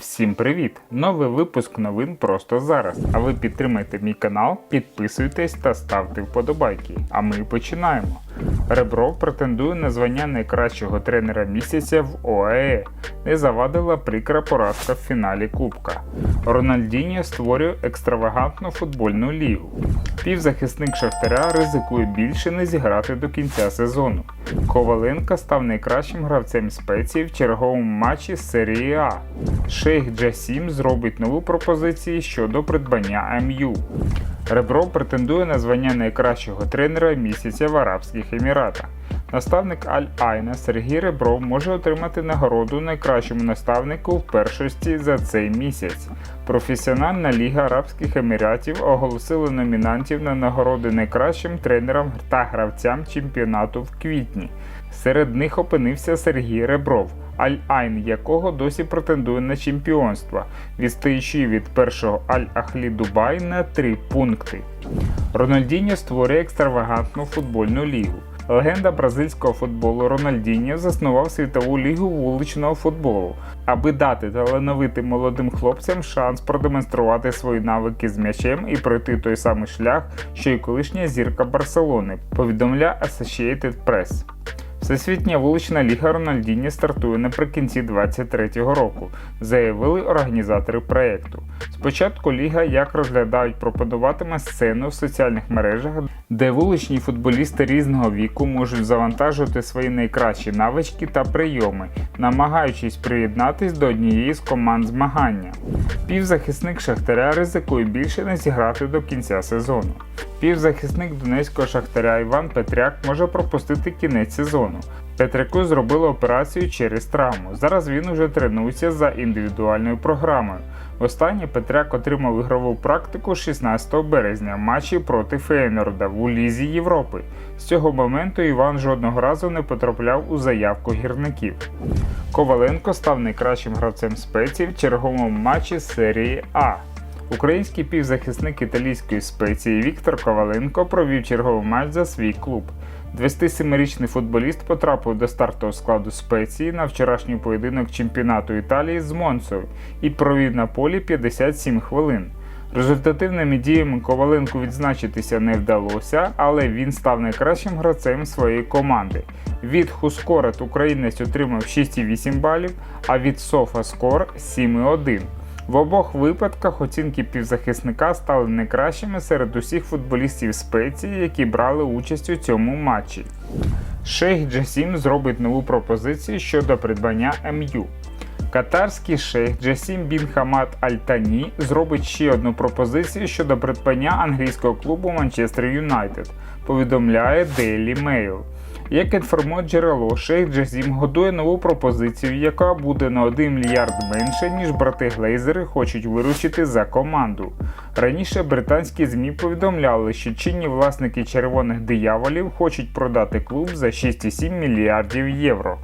Всім привіт! Новий випуск новин просто зараз. А ви підтримайте мій канал, підписуйтесь та ставте вподобайки. А ми починаємо. Ребров претендує на звання найкращого тренера місяця в ОАЕ. Не завадила прикра поразка в фіналі Кубка. Рональдіньо створює екстравагантну футбольну лігу. Півзахисник Шахтаря ризикує більше не зіграти до кінця сезону. Коваленко став найкращим гравцем спеції в черговому матчі з серії А. Шейх Джасім зробить нову пропозицію щодо придбання МЮ. Ребров претендує на звання найкращого тренера місяця в Арабських Еміратах. Наставник Аль-Айна Сергій Ребров може отримати нагороду найкращому наставнику в першості за цей місяць. Професіональна ліга Арабських Еміратів оголосила номінантів на нагороди найкращим тренерам та гравцям чемпіонату в квітні. Серед них опинився Сергій Ребров, Аль-Айн якого досі претендує на чемпіонство, відстаючи від першого Аль-Ахлі Дубай на 3 пункти. Рональдіньо створює екстравагантну футбольну лігу. Легенда бразильського футболу Рональдіньо заснував світову лігу вуличного футболу, аби дати талановитим молодим хлопцям шанс продемонструвати свої навики з м'ячем і пройти той самий шлях, що й колишня зірка Барселони, повідомляє Associated Press. Всесвітня вулична ліга Рональдіні стартує наприкінці 2023 року, заявили організатори проєкту. Спочатку ліга як розглядають пропонуватиме сцену в соціальних мережах, де вуличні футболісти різного віку можуть завантажувати свої найкращі навички та прийоми, намагаючись приєднатись до однієї з команд змагання. Півзахисник Шахтаря ризикує більше не зіграти до кінця сезону. Півзахисник донецького шахтаря Іван Петряк може пропустити кінець сезону. Петряку зробили операцію через травму. Зараз він уже тренується за індивідуальною програмою. Востаннє Петряк отримав ігрову практику 16 березня в матчі проти Фейнорда в Лізі Європи. З цього моменту Іван жодного разу не потрапляв у заявку гірників. Коваленко став найкращим гравцем спеції в черговому матчі серії А. Український півзахисник італійської спеції Віктор Коваленко провів черговий матч за свій клуб. 27-річний футболіст потрапив до стартового складу спеції на вчорашній поєдинок чемпіонату Італії з Монцою і провів на полі 57 хвилин. Результативними діями Коваленку відзначитися не вдалося, але він став найкращим гравцем своєї команди. Від Хускорет українець отримав 6,8 балів, а від Софаскор 7,1. В обох випадках оцінки півзахисника стали найкращими серед усіх футболістів спеції, які брали участь у цьому матчі. Шейх Джасім зробить нову пропозицію щодо придбання МЮ. Катарський шейх Джасім Бін Хамад Аль-Тані зробить ще одну пропозицію щодо придбання англійського клубу Манчестер Юнайтед, повідомляє Daily Mail. Як інформує джерело, шейх Джазім готує нову пропозицію, яка буде на 1 мільярд менше, ніж брати Глейзери хочуть виручити за команду. Раніше британські ЗМІ повідомляли, що чинні власники червоних дияволів хочуть продати клуб за 6,7 мільярдів євро.